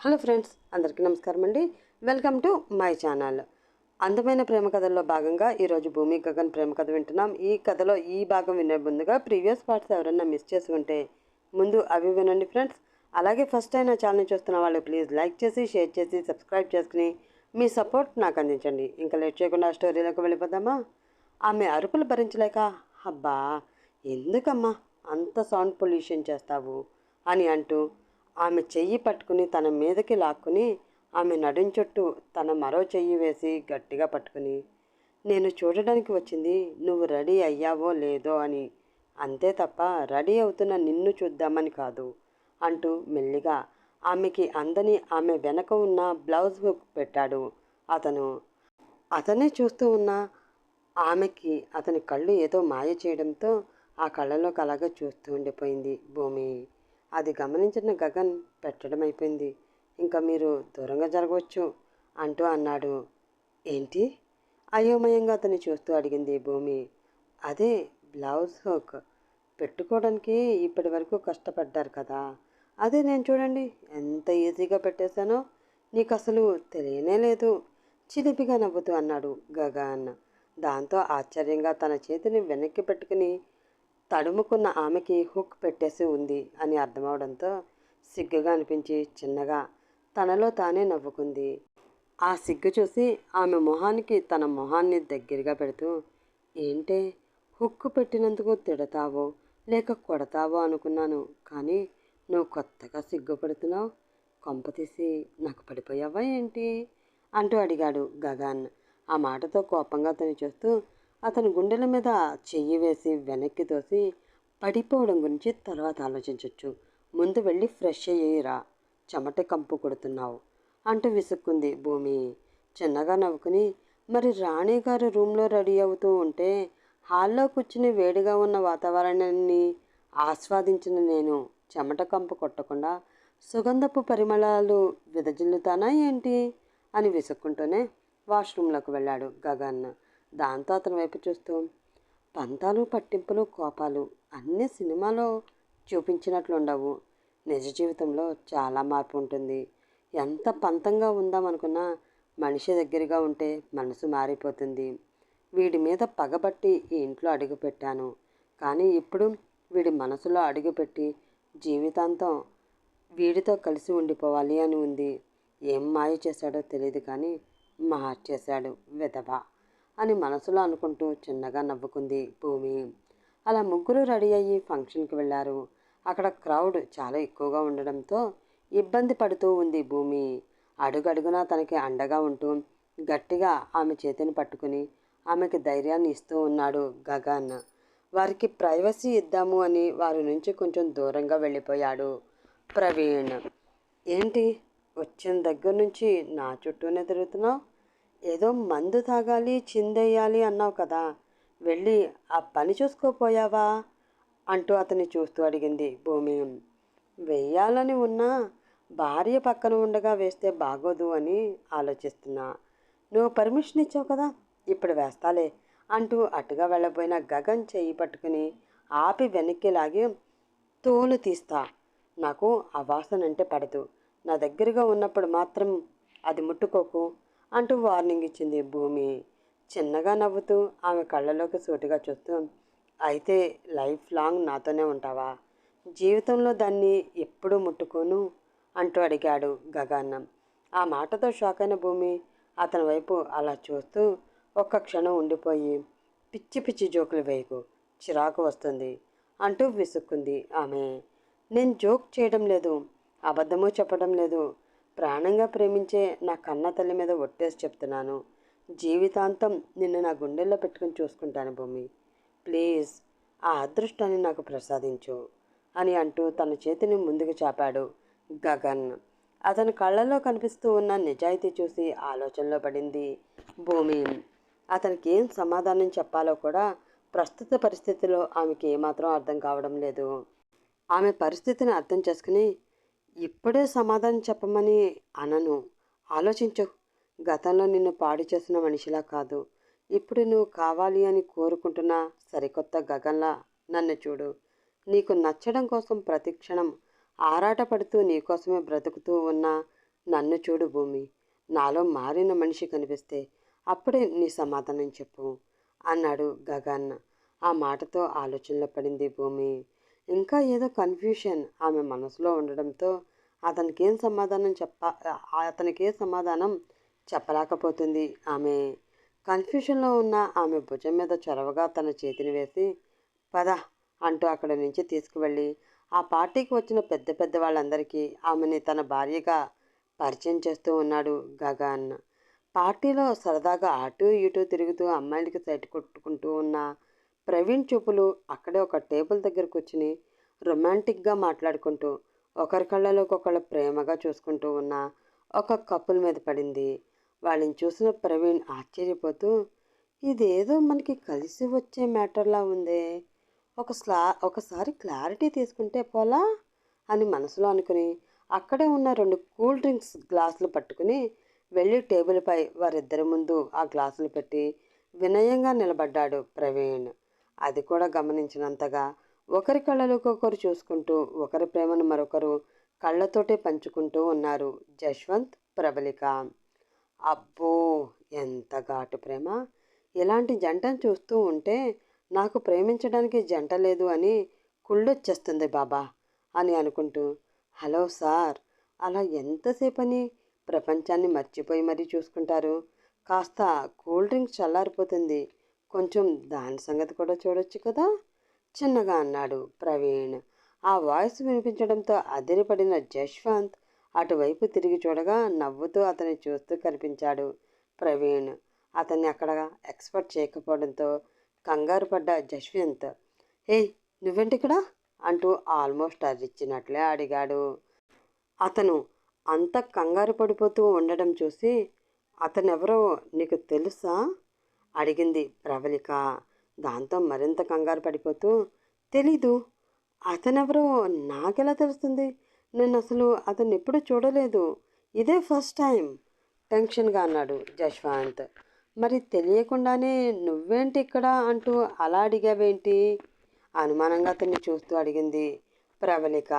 Hello friends అందరికీ నమస్కారం అండి. Welcome to my channel. అందమైన ప్రేమ కథల్లో భాగంగా ఈరోజు భూమి గగన్ ప్రేమ కథ వింటున్నాం. ఈ కథలో ఈ భాగం వినే ముందుగా ప్రీవియస్ పార్ట్స్ ఎవరైనా మిస్ చేసి ఉంటే ముందు అవి వినండి ఫ్రెండ్స్. అలాగే ఫస్ట్ అయినా ఛానల్ చూస్తున్న వాళ్ళు ప్లీజ్ లైక్ చేసి షేర్ చేసి సబ్స్క్రైబ్ చేసుకుని మీ సపోర్ట్ నాకు అందించండి. ఇంకా లేట్ చేయకుండా స్టోరీలోకి వెళ్ళిపోదామా? ఆమె అరుపులు భరించలేక అబ్బా ఎందుకమ్మా అంత సౌండ్ పొల్యూషన్ చేస్తావు? అని అంటూ ఆమె చెయ్యి పట్టుకుని తన మీదకి లాక్కుని ఆమె నడుం చుట్టూ తన మరో చెయ్యి వేసి గట్టిగా పట్టుకుని నేను చూడడానికి వచ్చింది నువ్వు రెడీ అయ్యావో లేదో అని. అంతే తప్ప రెడీ అవుతున్న నిన్ను చూద్దామని కాదు అంటూ మెల్లిగా ఆమెకి అందని ఆమె వెనక ఉన్న బ్లౌజ్ హుక్ పెట్టాడు. అతను అతనే చూస్తూ ఉన్న. ఆమెకి అతని కళ్ళు ఏదో మాయ చేయడంతో ఆ కళ్ళలోకి అలాగే చూస్తూ ఉండిపోయింది భూమి. అది గమనించిన గగన్ పెట్టడం అయిపోయింది. ఇంకా మీరు దూరంగా జరగవచ్చు అంటూ అన్నాడు. ఏంటి? అయోమయంగా అతన్ని చూస్తూ అడిగింది భూమి. అదే బ్లౌజ్ హోక్. పెట్టుకోవడానికి ఇప్పటి వరకు కష్టపడ్డారు కదా. అదే నేను చూడండి ఎంత ఈజీగా పెట్టేశానో నీకు అసలు తెలియనే లేదు. చిలిపిగా నవ్వుతూ అన్నాడు గగన్. దాంతో ఆశ్చర్యంగా తన చేతిని వెనక్కి పెట్టుకుని తడుముకున్న ఆమెకి హుక్ పెట్టేసి ఉంది అని అర్థమవడంతో సిగ్గుగా అనిపించి చిన్నగా తనలో తానే నవ్వుకుంది. ఆ సిగ్గు చూసి ఆమె మొహానికి తన మొహాన్ని దగ్గరగా పెడుతూ ఏంటే హుక్కు పెట్టినందుకు తిడతావో లేక కొడతావో అనుకున్నాను కానీ నువ్వు కొత్తగా సిగ్గుపడుతున్నావు కొంపతీసి నాకు పడిపోయావా ఏంటి? అంటూ అడిగాడు గగన్. ఆ మాటతో కోపంగా తను చూస్తూ అతని గుండెల మీద చెయ్యి వేసి వెనక్కి తోసి పడిపోవడం గురించి తర్వాత ఆలోచించవచ్చు ముందు వెళ్ళి ఫ్రెష్ అయ్యిరా చెమట కంపు కొడుతున్నావు అంటూ విసుక్కుంది భూమి. చిన్నగా నవ్వుకుని మరి రాణి గారు రూమ్లో రెడీ అవుతూ ఉంటే హాల్లో కూర్చుని వేడిగా ఉన్న వాతావరణాన్ని ఆస్వాదించిన నేను. చెమట కంపు కొట్టకుండా సుగంధపు పరిమళాలు విదజిల్లుతానా ఏంటి? అని విసుక్కుంటూనే వాష్రూమ్లోకి వెళ్ళాడు గగన్. దాంతో అతని వైపు చూస్తూ పంతాలు పట్టింపులు కోపాలు అన్ని సినిమాలో చూపించినట్లుండవు. నిజ జీవితంలో చాలా మార్పు ఉంటుంది. ఎంత పంతంగా ఉందామనుకున్నా మనిషి దగ్గరగా ఉంటే మనసు మారిపోతుంది. వీడి మీద పగబట్టి ఈ ఇంట్లో అడుగుపెట్టాను కానీ ఇప్పుడు వీడి మనసులో అడుగుపెట్టి జీవితాంతం వీడితో కలిసి ఉండిపోవాలి అని ఉంది. ఏం మాయ చేశాడో తెలియదు కానీ మార్చేశాడు విధవ. అని మనసులో అనుకుంటూ చిన్నగా నవ్వుకుంది భూమి. అలా ముగ్గురు రెడీ అయ్యి ఫంక్షన్కి వెళ్ళారు. అక్కడ క్రౌడ్ చాలా ఎక్కువగా ఉండడంతో ఇబ్బంది పడుతూ ఉంది భూమి. అడుగడుగునా తనకి అండగా ఉంటూ గట్టిగా ఆమె చేతిని పట్టుకుని ఆమెకి ధైర్యాన్ని ఇస్తూ ఉన్నాడు గగన్. వారికి ప్రైవసీ ఇద్దాము అని వారి నుంచి కొంచెం దూరంగా వెళ్ళిపోయాడు ప్రవీణ్. ఏంటి? వచ్చిన దగ్గర నుంచి నా చుట్టూనే తిరుగుతున్నావు? ఏదో మందు తాగాలి చిందేయాలి అన్నావు కదా. వెళ్ళి ఆ పని చూసుకోపోయావా? అంటూ అతన్ని చూస్తూ అడిగింది భూమి వెయ్యాలని ఉన్నా భార్య పక్కన ఉండగా వేస్తే బాగోదు అని ఆలోచిస్తున్నా. నువ్వు పర్మిషన్ ఇచ్చావు కదా ఇప్పుడు వేస్తాలే అంటూ అటుగా వెళ్ళబోయిన గగన్ చెయ్యి పట్టుకుని ఆపి వెనక్కి లాగి తోలు తీస్తా. నాకు ఆ వాసన అంటే పడదు. నా దగ్గరగా ఉన్నప్పుడు మాత్రం అది ముట్టుకోకు. అంటూ వార్నింగ్ ఇచ్చింది భూమి. చిన్నగా నవ్వుతూ ఆమె కళ్ళలోకి సూటిగా చూస్తూ అయితే లైఫ్ లాంగ్ నాతోనే ఉంటావా? జీవితంలో దాన్ని ఎప్పుడూ ముట్టుకోను? అంటూ అడిగాడు గగాన్నం ఆ మాటతో షాక్ అయిన భూమి అతని వైపు అలా చూస్తూ ఒక్క క్షణం ఉండిపోయి పిచ్చి పిచ్చి జోకులు వేయకు చిరాకు వస్తుంది అంటూ విసుక్కుంది ఆమె. నేను జోక్ చేయడం లేదు అబద్ధము చెప్పడం లేదు ప్రాణంగా ప్రేమించే నా కన్న తల్లి మీద ఒట్టేసి చెప్తున్నాను. జీవితాంతం నిన్ను నా గుండెల్లో పెట్టుకుని చూసుకుంటాను భూమి ప్లీజ్ ఆ అదృష్టాన్ని నాకు ప్రసాదించు అని అంటూ తన చేతిని ముందుకు చాపాడు గగన్. అతని కళ్ళల్లో కనిపిస్తూ ఉన్న నిజాయితీ చూసి ఆలోచనలో పడింది భూమి. అతనికి ఏం సమాధానం చెప్పాలో కూడా ప్రస్తుత పరిస్థితిలో ఆమెకి ఏమాత్రం అర్థం కావడం లేదు. ఆమె పరిస్థితిని అర్థం చేసుకుని ఇప్పుడే సమాధానం చెప్పమని అనను. ఆలోచించు. గతంలో నిన్ను పాడు చేసిన మనిషిలా కాదు. ఇప్పుడు నువ్వు కావాలి అని కోరుకుంటున్న సరికొత్త గగన్లా నన్ను చూడు. నీకు నచ్చడం కోసం ప్రతిక్షణం ఆరాటపడుతూ నీకోసమే బ్రతుకుతూ ఉన్న నన్ను చూడు భూమి. నాలో మారిన మనిషి కనిపిస్తే అప్పుడే నీ సమాధానం చెప్పు అన్నాడు గగన్. ఆ మాటతో ఆలోచనలో పడింది భూమి. ఇంకా ఏదో కన్ఫ్యూషన్ ఆమె మనసులో ఉండడంతో అతనికి ఏం సమాధానం చెప్ప అతనికి ఏ సమాధానం చెప్పలేకపోతుంది ఆమె. కన్ఫ్యూషన్లో ఉన్న ఆమె భుజం మీద చొరవగా తన చేతిని వేసి పద అంటూ అక్కడి నుంచి తీసుకువెళ్ళి ఆ పార్టీకి వచ్చిన పెద్ద పెద్ద వాళ్ళందరికీ ఆమెని తన భార్యగా పరిచయం చేస్తూ ఉన్నాడు గగన్. పార్టీలో సరదాగా అటు ఇటు తిరుగుతూ అమ్మాయిలకి సైట్ కొట్టుకుంటూ ఉన్న ప్రవీణ్ చూపులు అక్కడే ఒక టేబుల్ దగ్గర కూర్చుని రొమాంటిక్గా మాట్లాడుకుంటూ ఒకరి కళ్ళలోకి ఒకళ్ళు ప్రేమగా చూసుకుంటూ ఉన్న ఒక కప్పుల మీద పడింది. వాళ్ళని చూసిన ప్రవీణ్ ఆశ్చర్యపోతూ ఇదేదో మనకి కలిసి వచ్చే మ్యాటర్లా ఉందే. ఒక స్లా ఒకసారి క్లారిటీ తీసుకుంటే పోలా? అని మనసులో అనుకుని అక్కడే ఉన్న రెండు కూల్ డ్రింక్స్ గ్లాసులు పట్టుకుని వెళ్ళి టేబుల్పై వారిద్దరి ముందు ఆ గ్లాసులు పెట్టి వినయంగా నిలబడ్డాడు ప్రవీణ్. అది కూడా గమనించినంతగా ఒకరి కళ్ళలోకి ఒకరు చూసుకుంటూ ఒకరి ప్రేమను మరొకరు కళ్ళతోటే పంచుకుంటూ ఉన్నారు జశ్వంత్ ప్రబలిక. అబ్బో ఎంత ఘాటు ప్రేమ. ఇలాంటి జంటను చూస్తూ ఉంటే నాకు ప్రేమించడానికి జంట లేదు అని కుళ్ళొచ్చేస్తుంది బాబా అని అనుకుంటూ హలో సార్ అలా ఎంతసేపని? ప్రపంచాన్ని మర్చిపోయి మరీ చూసుకుంటారు. కాస్త కూల్ డ్రింక్స్ చల్లారిపోతుంది. కొంచెం దాని సంగతి కూడా చూడొచ్చు కదా? చిన్నగా అన్నాడు ప్రవీణ్. ఆ వాయిస్ వినిపించడంతో అదిరిపడిన జశ్వంత్ అటువైపు తిరిగి చూడగా నవ్వుతూ అతన్ని చూస్తూ కనిపించాడు ప్రవీణ్. అతన్ని అక్కడ ఎక్స్పర్ట్ చేయకపోవడంతో కంగారు పడ్డ జశ్వంత్. ఏయ్ నువ్వేంటిక్కడ? అంటూ ఆల్మోస్ట్ అరిచినట్లే అడిగాడు. అతను అంత కంగారు పడిపోతూ ఉండడం చూసి అతనెవరో నీకు తెలుసా? అడిగింది ప్రవళిక. దాంతో మరింత కంగారు పడిపోతూ తెలీదు. అతనెవరో నాకెలా తెలుస్తుంది? నేను అసలు అతన్ని ఎప్పుడూ చూడలేదు. ఇదే ఫస్ట్ టైం టెన్షన్గా అన్నాడు జశ్వాంత్. మరి తెలియకుండానే నువ్వేంటి ఇక్కడ అంటూ అలా అడిగావేంటి? అనుమానంగా అతన్ని చూస్తూ అడిగింది ప్రవళిక.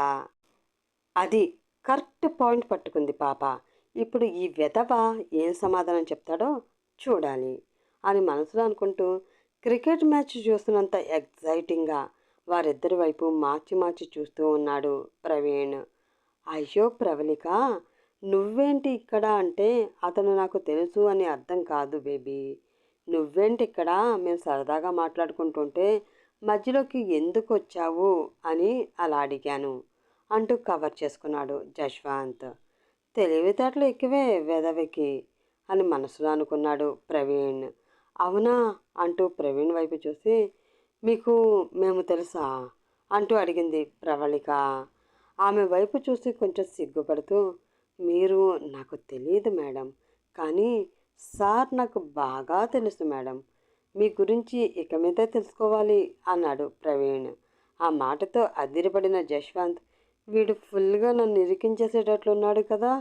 అది కరెక్ట్ పాయింట్ పట్టుకుంది పాప. ఇప్పుడు ఈ వెధవ ఏం సమాధానం చెప్తాడో చూడాలి. అని మనసులో అనుకుంటూ క్రికెట్ మ్యాచ్ చూస్తున్నంత ఎగ్జైటింగ్గా వారిద్దరి వైపు మార్చి మార్చి చూస్తూ ఉన్నాడు ప్రవీణ్. అయ్యో ప్రవళిక నువ్వేంటి ఇక్కడ అంటే అతను నాకు తెలుసు అని అర్థం కాదు బేబీ. నువ్వేంటి ఇక్కడ? మేము సరదాగా మాట్లాడుకుంటుంటే మధ్యలోకి ఎందుకు వచ్చావు? అని అలా అడిగాను అంటూ కవర్ చేసుకున్నాడు జశ్వాంత్. తెలివితేటలు ఎక్కువే వెదవికి అని మనసులో అనుకున్నాడు ప్రవీణ్. అవునా? అంటూ ప్రవీణ్ వైపు చూసి మీకు మేము తెలుసా? అంటూ అడిగింది ప్రవళిక. ఆమె వైపు చూసి కొంచెం సిగ్గుపడుతూ మీరు నాకు తెలియదు మేడం. కానీ సార్ నాకు బాగా తెలుసు మేడం. మీ గురించి ఇక మీద తెలుసుకోవాలి అన్నాడు ప్రవీణ్. ఆ మాటతో అదిరిపడిన జశ్వంత్ వీడు ఫుల్గా నన్ను ఇరికించేసేటట్లున్నాడు కదా.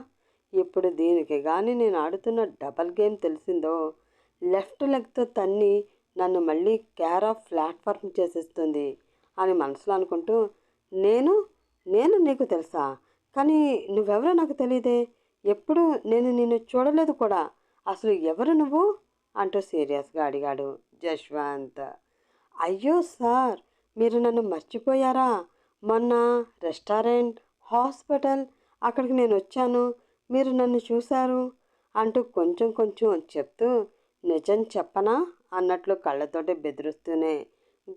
ఇప్పుడు దీనికి కానీ నేను ఆడుతున్న డబల్ గేమ్ తెలిసిందో లెఫ్ట్ లెగ్తో తన్ని నన్ను మళ్ళీ క్యార్ ఆఫ్ ప్లాట్ఫామ్ చేసేస్తుంది అని మనసులో అనుకుంటూ నేను నేను నీకు తెలుసా? కానీ నువ్వెవరో నాకు తెలియదే ఎప్పుడు నేను నిన్ను చూడలేదు కూడా. అసలు ఎవరు నువ్వు? అంటూ సీరియస్గా అడిగాడు జశ్వంత్. అయ్యో సార్ మీరు నన్ను మర్చిపోయారా? మొన్న రెస్టారెంట్ హాస్పిటల్ అక్కడికి నేను వచ్చాను. మీరు నన్ను చూశారు అంటూ కొంచెం కొంచెం చెప్తూ నిజం చెప్పనా? అన్నట్లు కళ్ళతోటి బెదిరిస్తూనే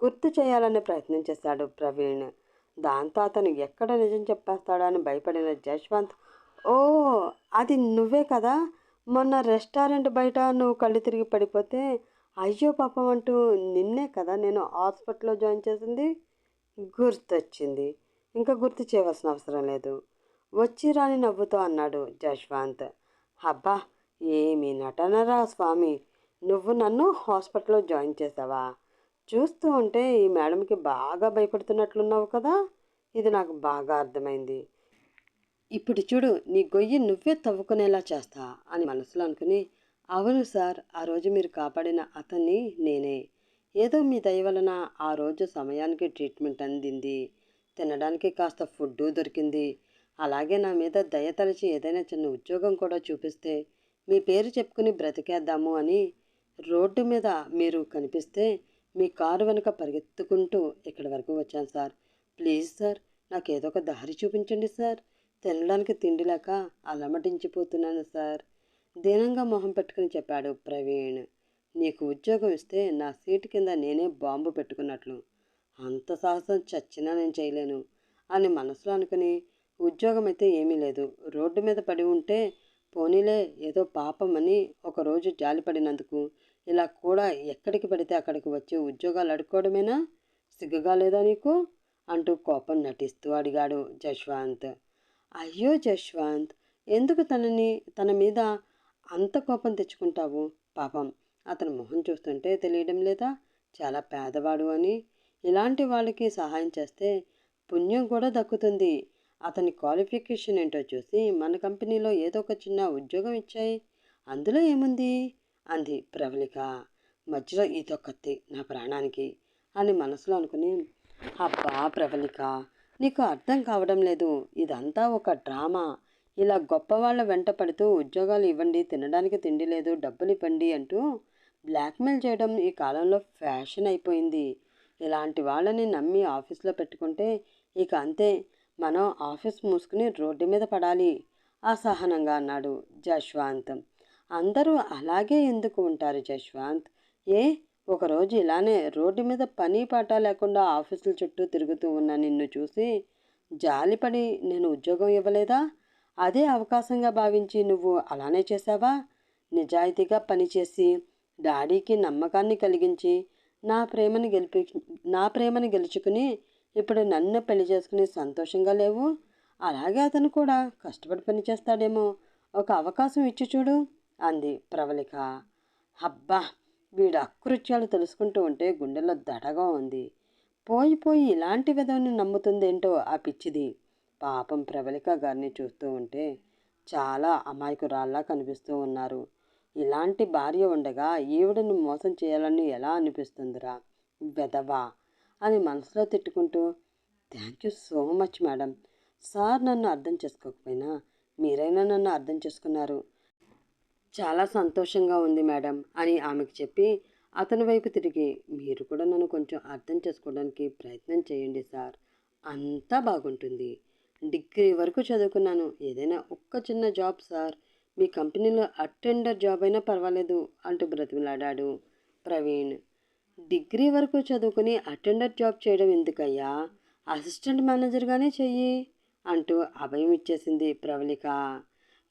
గుర్తు చేయాలని ప్రయత్నం చేశాడు ప్రవీణ్. దాంతో అతను ఎక్కడ నిజం చెప్పేస్తాడో అని భయపడిన జశ్వంత్ ఓ అది నువ్వే కదా? మొన్న రెస్టారెంట్ బయట నువ్వు కళ్ళు తిరిగి పడిపోతే అయ్యో పాపం అంటూ నిన్నే కదా నేను హాస్పిటల్లో జాయిన్ చేసింది? గుర్తొచ్చింది. ఇంకా గుర్తు చేయవలసిన అవసరం లేదు. వచ్చి రాని నవ్వుతో అన్నాడు జశ్వంత్. అబ్బా ఏమి నటనరా స్వామి! నువ్వు నన్ను హాస్పిటల్లో జాయిన్ చేసావా? చూస్తూ ఉంటే ఈ మేడంకి బాగా భయపడుతున్నట్లున్నావు కదా? ఇది నాకు బాగా అర్థమైంది. ఇప్పుడు చూడు నీ గొయ్యి నువ్వే తవ్వుకునేలా చేస్తా అని మనసులో అనుకుని అవును సార్ ఆ రోజు మీరు కాపాడిన అతన్ని నేనే. ఏదో మీ దయ వలన ఆ రోజు సమయానికి ట్రీట్మెంట్ అందింది. తినడానికి కాస్త ఫుడ్ దొరికింది. అలాగే నా మీద దయ తలచి ఏదైనా చిన్న ఉద్యోగం కూడా చూపిస్తే మీ పేరు చెప్పుకుని బ్రతికేద్దాము అని రోడ్డు మీద మీరు కనిపిస్తే మీ కారు వెనుక పరిగెత్తుకుంటూ ఇక్కడి వరకు వచ్చాను సార్. ప్లీజ్ సార్ నాకు ఏదో ఒక దారి చూపించండి సార్. తినడానికి తిండి లేక అలమటించిపోతున్నాను సార్. దీనంగా మొహం పెట్టుకుని చెప్పాడు ప్రవీణ్. నీకు ఉద్యోగం ఇస్తే నా సీటు కింద నేనే బాంబు పెట్టుకున్నట్లు. అంత సాహసం చచ్చినా నేను చేయలేను అని మనసులో అనుకుని ఉద్యోగం అయితే ఏమీ లేదు. రోడ్డు మీద పడి ఉంటే పోనీలే ఏదో పాపం అని ఒకరోజు జాలిపడినందుకు ఇలా కూడా ఎక్కడికి పడితే అక్కడికి వచ్చి ఉద్యోగాలు అడుక్కోవడమేనా? సిగ్గుగా లేదా నీకు? అంటూ కోపం నటిస్తూ అడిగాడు జశ్వాంత్. అయ్యో జశ్వంత్ ఎందుకు తనని తన మీద అంత కోపం తెచ్చుకుంటావు? పాపం అతని మొహం చూస్తుంటే తెలియడం లేదా? చాలా పేదవాడు అని. ఇలాంటి వాళ్ళకి సహాయం చేస్తే పుణ్యం కూడా దక్కుతుంది. అతని క్వాలిఫికేషన్ ఏంటో చూసి మన కంపెనీలో ఏదో ఒక చిన్న ఉద్యోగం ఇచ్చాయి. అందులో ఏముంది? అంది ప్రవళిక మధ్యలో ఈతో కత్తి నా ప్రాణానికి అని మనసులో అనుకుని అబ్బా ప్రవళిక నీకు అర్థం కావడం లేదు. ఇదంతా ఒక డ్రామా. ఇలా గొప్పవాళ్ళ వెంట పడుతూ ఉద్యోగాలు ఇవ్వండి తినడానికి తిండి లేదు డబ్బులు ఇవ్వండి అంటూ బ్లాక్మెయిల్ చేయడం ఈ కాలంలో ఫ్యాషన్ అయిపోయింది. ఇలాంటి వాళ్ళని నమ్మి ఆఫీస్లో పెట్టుకుంటే ఇక అంతే. మనం ఆఫీస్ మూసుకుని రోడ్డు మీద పడాలి అసహనంగా అన్నాడు జశ్వాంతం. అందరూ అలాగే ఎందుకు ఉంటారు జశ్వాంత్? ఏ? ఒకరోజు ఇలానే రోడ్డు మీద పని పాట లేకుండా ఆఫీసుల చుట్టూ తిరుగుతూ ఉన్న నిన్ను చూసి జాలిపడి నేను ఉద్యోగం ఇవ్వలేదా? అదే అవకాశంగా భావించి నువ్వు అలానే చేసావా నిజాయితీగా పనిచేసి డాడీకి నమ్మకాన్ని కలిగించి నా ప్రేమని గెలిపి నా ప్రేమని గెలుచుకుని ఇప్పుడు నన్ను పెళ్ళి చేసుకుని సంతోషంగా లేవు? అలాగే అతను కూడా కష్టపడి పని చేస్తాడేమో. ఒక అవకాశం ఇచ్చి చూడు. అంది ప్రవళిక. అబ్బా వీడు అకృత్యాలు తెలుసుకుంటూ ఉంటే గుండెల్లో దడగా ఉంది. పోయి పోయి ఇలాంటి విధవని నమ్ముతుందేంటో ఆ పిచ్చిది. పాపం ప్రవళిక గారిని చూస్తూ ఉంటే చాలా అమాయకురాల్లా కనిపిస్తూ ఉన్నారు. ఇలాంటి భార్య ఉండగా ఈవిడను మోసం చేయాలని ఎలా అనిపిస్తుందిరా? వెదవా అని మనసులో తిట్టుకుంటూ thank you so much madam. Sir నన్ను అర్థం చేసుకోకపోయినా మీరైనా నన్ను అర్థం చేసుకున్నారు. చాలా సంతోషంగా ఉంది మేడం అని ఆమెకు చెప్పి అతని వైపు తిరిగి మీరు కూడా నన్ను కొంచెం అర్థం చేసుకోవడానికి ప్రయత్నం చేయండి సార్. అంతా బాగుంటుంది. డిగ్రీ వరకు చదువుకున్నాను. ఏదైనా ఒక్క చిన్న జాబ్ సార్. మీ కంపెనీలో అటెండర్ జాబ్ అయినా పర్వాలేదు అంటూ బ్రతిమలాడాడు ప్రవీణ్. డిగ్రీ వరకు చదువుకుని అటెండర్ జాబ్ చేయడం ఎందుకయ్యా? అసిస్టెంట్ మేనేజర్గానే చెయ్యి అంటూ అభయం ఇచ్చేసింది ప్రవళిక.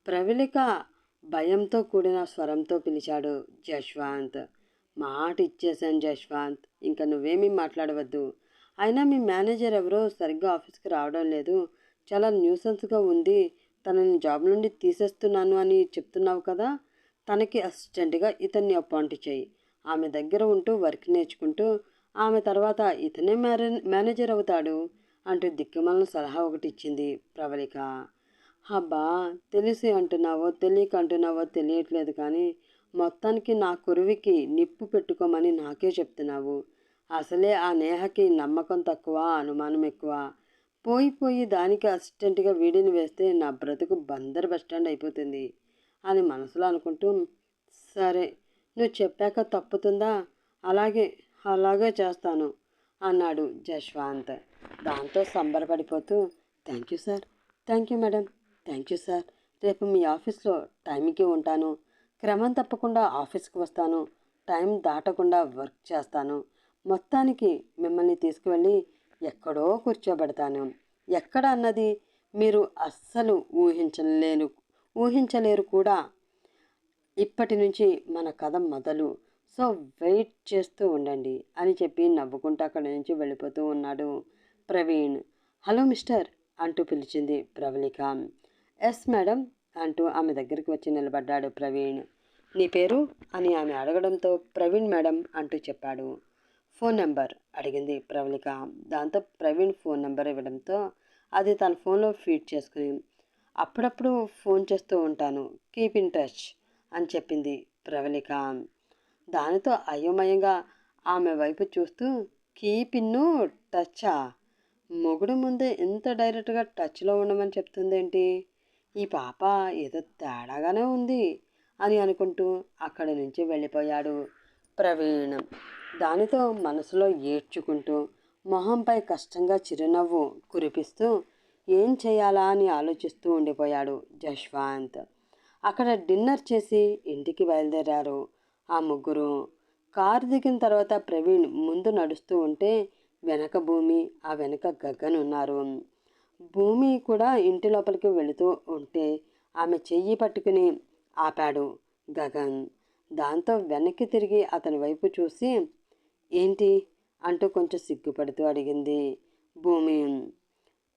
ప్రవళిక భయంతో కూడిన స్వరంతో పిలిచాడు జశ్వాంత్. మాట ఇచ్చేశాను జశ్వాంత్. ఇంకా నువ్వేమీ మాట్లాడవద్దు. అయినా మీ మేనేజర్ ఎవరో సరిగ్గా ఆఫీస్కి రావడం లేదు. చాలా న్యూసెన్స్గా ఉంది. తనని జాబ్ నుండి తీసేస్తున్నాను అని చెప్తున్నావు కదా? తనకి అసిస్టెంట్గా ఇతన్ని అపాయింట్ చేయి. ఆమె దగ్గర ఉంటూ వర్క్ నేర్చుకుంటూ ఆమె తర్వాత ఇతనే మేనేజర్ అవుతాడు అంటూ దిక్కుమలను సలహా ఒకటి ఇచ్చింది ప్రవళిక. అబ్బా తెలిసి అంటున్నావో తెలియక అంటున్నావో తెలియట్లేదు కానీ మొత్తానికి నా కురువికి నిప్పు పెట్టుకోమని నాకే చెప్తున్నావు. అసలే ఆ నేహకి నమ్మకం తక్కువ అనుమానం ఎక్కువ. పోయి పోయి దానికి అసిస్టెంట్గా వీడిని వేస్తే నా బ్రతుకు బందర్ బస్టాండ్ అయిపోతుంది అని మనసులో అనుకుంటూ సరే నువ్వు చెప్పాక తప్పుతుందా? అలాగే అలాగే చేస్తాను అన్నాడు జశ్వాంత్. దాంతో సంబరపడిపోతూ thank you sir thank you madam. Thank you sir రేపు మీ ఆఫీస్లో టైంకి ఉంటాను. క్రమం తప్పకుండా ఆఫీస్కి వస్తాను. టైం దాటకుండా వర్క్ చేస్తాను. మొత్తానికి మిమ్మల్ని తీసుకువెళ్ళి ఎక్కడో కూర్చోబెడతాను. ఎక్కడ అన్నది మీరు అస్సలు ఊహించలేను ఊహించలేరు కూడా. ఇప్పటి నుంచి మన కథ మొదలు. సో వెయిట్ చేస్తూ ఉండండి అని చెప్పి నవ్వుకుంటూ అక్కడి నుంచి వెళ్ళిపోతూ ఉన్నాడు ప్రవీణ్. హలో మిస్టర్ అంటూ పిలిచింది ప్రవళిక. ఎస్ మేడం అంటూ ఆమె దగ్గరికి వచ్చి నిలబడ్డాడు ప్రవీణ్. నీ పేరు? అని ఆమె అడగడంతో ప్రవీణ్ మేడం అంటూ చెప్పాడు. Phone number? అడిగింది ప్రవళిక. దాంతో ప్రవీణ్ ఫోన్ నెంబర్ ఇవ్వడంతో అది తన ఫోన్లో ఫీడ్ చేసుకుని అప్పుడప్పుడు ఫోన్ చేస్తూ ఉంటాను. కీప్ ఇన్ టచ్ అని చెప్పింది ప్రవళిక. దానితో అయోమయంగా ఆమె వైపు చూస్తూ కీప్ ఇన్ను టచ్చా మొగుడు ముందే ఇంత డైరెక్ట్గా టచ్లో ఉండమని చెప్తుందేంటి? ఈ పాప ఏదో తేడాగానే ఉంది అని అనుకుంటూ అక్కడి నుంచి వెళ్ళిపోయాడు ప్రవీణ్. దానితో మనసులో ఏడ్చుకుంటూ మొహంపై కష్టంగా చిరునవ్వు కురిపిస్తూ ఏం చేయాలా అని ఆలోచిస్తూ ఉండిపోయాడు జశ్వాంత్. అక్కడ డిన్నర్ చేసి ఇంటికి బయలుదేరారు ఆ ముగ్గురు. కారు దిగిన తర్వాత ప్రవీణ్ ముందు నడుస్తూ ఉంటే వెనక భూమి ఆ వెనక గగ్గనున్నారు ఉన్నారు. భూమి కూడా ఇంటి లోపలికి వెళుతూ ఉంటే ఆమె చెయ్యి పట్టుకుని ఆపాడు గగన్. దాంతో వెనక్కి తిరిగి అతని వైపు చూసి ఏంటి? అంటూ కొంచెం సిగ్గుపడుతూ అడిగింది భూమి.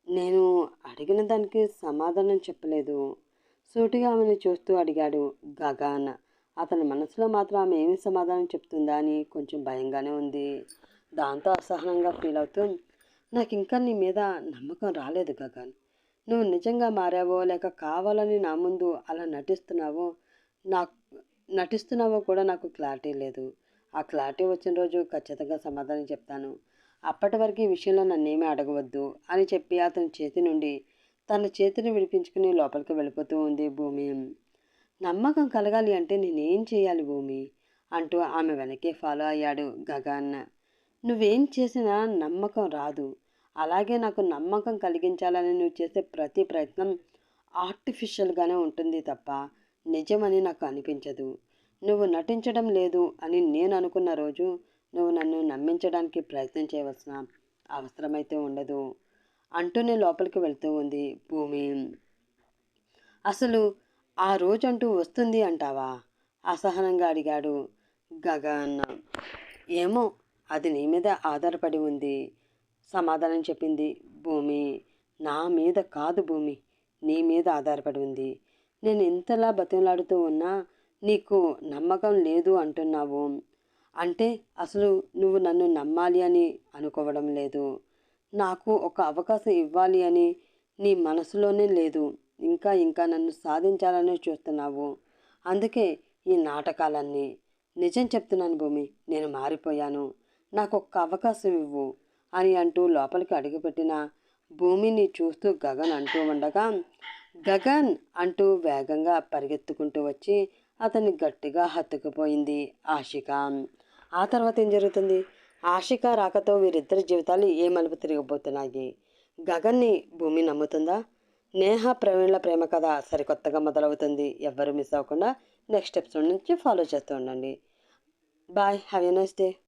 నేను అడిగిన దానికి సమాధానం చెప్పలేదు సూటిగా ఆమెను చూస్తూ అడిగాడు గగన్. అతని మనసులో మాత్రం ఆమె ఏమి సమాధానం చెప్తుందా అని కొంచెం భయంగానే ఉంది. దాంతో అసహనంగా ఫీల్ అవుతూ నాకు ఇంకా నీ మీద నమ్మకం రాలేదు గగన్. నువ్వు నిజంగా మారావో లేక కావాలని నా ముందు అలా నటిస్తున్నావో నాకు నటిస్తున్నావో కూడా నాకు క్లారిటీ లేదు. ఆ క్లారిటీ వచ్చిన రోజు ఖచ్చితంగా సమాధానం చెప్తాను. అప్పటి వరకు ఈ విషయంలో నన్నేమీ అడగవద్దు అని చెప్పి అతని చేతి నుండి తన చేతిని విడిపించుకుని లోపలికి వెళ్ళిపోతూ ఉంది భూమి. నమ్మకం కలగాలి అంటే నేనేం చేయాలి భూమి? అంటూ ఆమె వెనకే ఫాలో అయ్యాడు గగన్. నువ్వేం చేసినా నమ్మకం రాదు. అలాగే నాకు నమ్మకం కలిగించాలని నువ్వు చేసే ప్రతి ప్రయత్నం ఆర్టిఫిషియల్గానే ఉంటుంది తప్ప నిజమని నాకు అనిపించదు. నువ్వు నటించడం లేదు అని నేను అనుకున్న రోజు నువ్వు నన్ను నమ్మించడానికి ప్రయత్నం చేయవలసిన అవసరమైతే ఉండదు. అంటూనే లోపలికి వెళ్తూ ఉంది భూమి. అసలు ఆ రోజు అంటూ వస్తుంది అంటావా? అసహనంగా అడిగాడు గగన్. ఏమో అది నీ మీద ఆధారపడి ఉంది. సమాధానం చెప్పింది. భూమి నా మీద కాదు భూమి నీ మీద ఆధారపడి ఉంది. నేను ఇంతలా బతిమలాడుతూ ఉన్నా నీకు నమ్మకం లేదు అంటున్నావు. అంటే అసలు నువ్వు నన్ను నమ్మాలి అని అనుకోవడం లేదు. నాకు ఒక అవకాశం ఇవ్వాలి అని నీ మనసులోనే లేదు. ఇంకా ఇంకా నన్ను సాధించాలని చూస్తున్నావు. అందుకే ఈ నాటకాలన్నీ. నిజం చెప్తున్నాను భూమి నేను మారిపోయాను. నాకు ఒక్క అవకాశం ఇవ్వు. అని అంటూ లోపలికి అడుగుపెట్టిన భూమిని చూస్తూ గగన్ అంటూ ఉండగా గగన్ అంటూ వేగంగా పరిగెత్తుకుంటూ వచ్చి అతన్ని గట్టిగా హత్తుకుపోయింది ఆశిక. ఆ తర్వాత ఏం జరుగుతుంది? ఆశిక రాకతో వీరిద్దరి జీవితాలు ఏ మలుపు తిరిగిపోతున్నాయి? గగన్ని భూమి నమ్ముతుందా? నేహ ప్రవీణ్ల ప్రేమ కథ సరికొత్తగా మొదలవుతుంది. ఎవ్వరూ మిస్ అవ్వకుండా నెక్స్ట్ ఎపిసోడ్ నుంచి ఫాలో చేస్తూ ఉండండి. Bye have a nice day.